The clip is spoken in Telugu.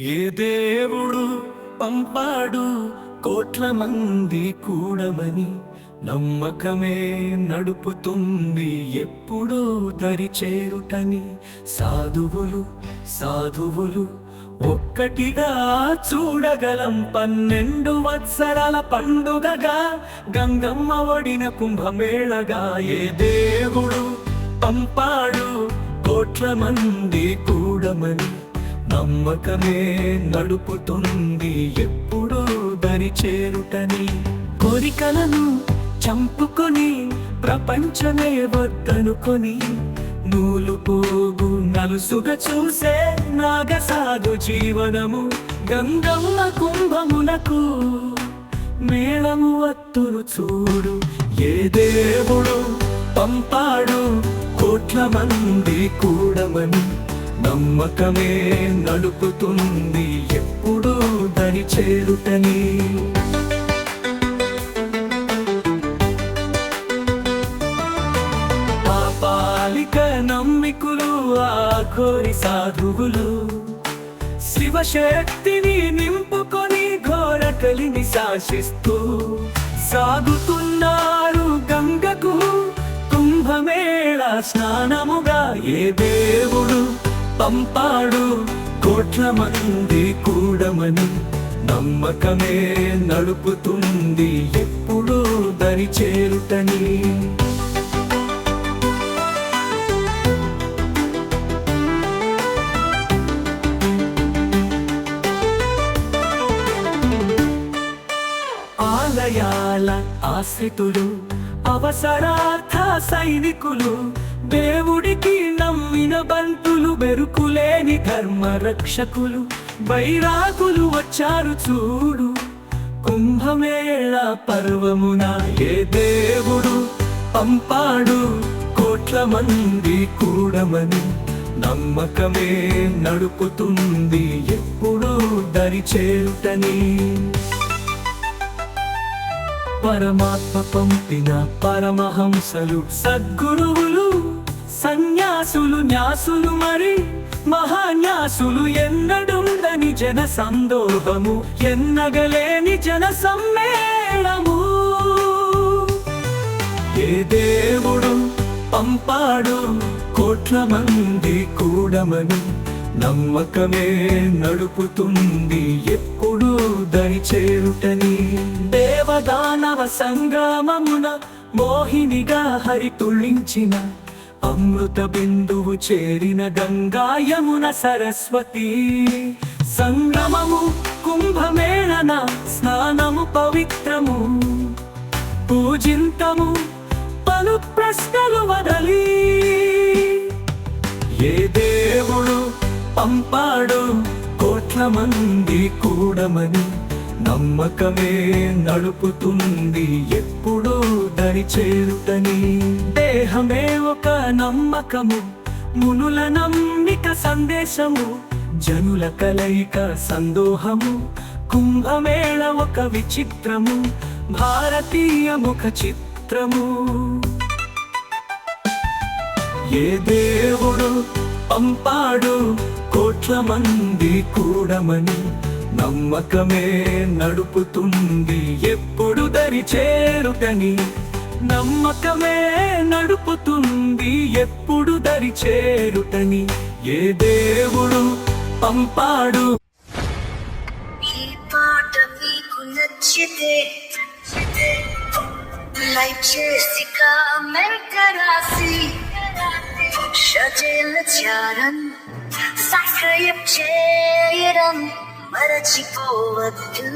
ఏ దేవుడు పంపాడు కోట్ల మంది కూడమని నమ్మకమే నడుపుతుంది ఎప్పుడూ దరిచేరుటని సాధువులు సాధువులు ఒక్కటిగా చూడగలం పన్నెండు వత్సరాల పండుగగా. గంగమ్మ ఒడిన కుంభమేళగా ఏ దేవుడు పంపాడు కోట్ల మంది కూడమని. నమ్మకమే నడుపుతుంది ఎప్పుడూ దరి చేరుటని. కోరికలను చంపుకొని ప్రపంచమే వద్దనుకొని నూలు పోగు నలుసుగా చూసే నాగసాధు జీవనము గంగమ్మ కుంభమునకు మేళము వత్తును చూడు. ఏ దేవుడు పంపాడు కోట్ల మంది కూడమని. నమ్మకమే నడుపుతుంది ఎప్పుడూ దరి చేరుటని. పాపాలిక నమ్మికులు ఆ ఘోరి సాధువులు శివశక్తిని నింపుకొని ఘోర కలిని శాసిస్తూ సాగుతున్నారు గంగకు కుంభమేళ స్నానముగా ఏ దేవుడు. పంపాడు కోట్ల మంది కూడమని నమ్మకమే నడుపుతుంది ఎప్పుడూ దరి చేరుటని. ఆలయాల ఆశ్రితులు అవసరార్థ సైనికులు దేవు బంతులు బెరుకులేని ధర్మ రక్షకులు బైరాకులు వచ్చారు చూడు. కుంభమేళ పర్వమున ఏ దేవుడు పంపాడు? కోట్ల మంది కూడమని నమ్మకమే నడుపుతుంది ఎప్పుడూ దరి చేరుటని. పరమాత్మ పంపిన పరమహంసలు సద్గురువులు సన్యాసులు న్యాసులు మరి మహాన్యాసులు ఎన్నడుందని జన సందోహము ఎన్నగలేని జన సమ్మేళము. ఏ దేవుడు పంపాడు కోట్ల మంది కూడమని నమ్మకమే నడుపుతుంది ఎప్పుడు దరి చేరుటని. దేవదానవ సంగ్రామమున మోహినిగా హరి తుళించిన అమృత బిందువు చేరిన గంగాయమున సరస్వతి. సంగమము కుంభమేళన స్నానము పవిత్రము. పూజింతము పలు ప్రశ్నలు వదలి. ఏ దేవుడు పంపాడు కోట్ల మంది కూడమని నమ్మకమే నడుపుతుంది ఎప్పుడు. దరి చేరుతని దేహమే ఒక నమ్మకము మునుల నమ్మిక సందేశము జనుల కలయిక సందోహము కుంభమేళ ఒక విచిత్రము భారతీయ ముఖ చిత్రము. ఏ దేవుడు పంపాడు కోట్ల మంది కూడమని నమ్మకమే నడుపుతుంది ఎప్పుడు దరి చేరుటని నమ్మకమే నడుపుతుంది ఎప్పుడు దరి చేరుటని. ఏ దేవుడు పంపాడు? ఈ పాట మీకు నచ్చితే లైక్ చేసి కామెంట్ రాసి షజేల చారం సబ్స్క్రైబ్ చేయడం మరచిపోవద్దు.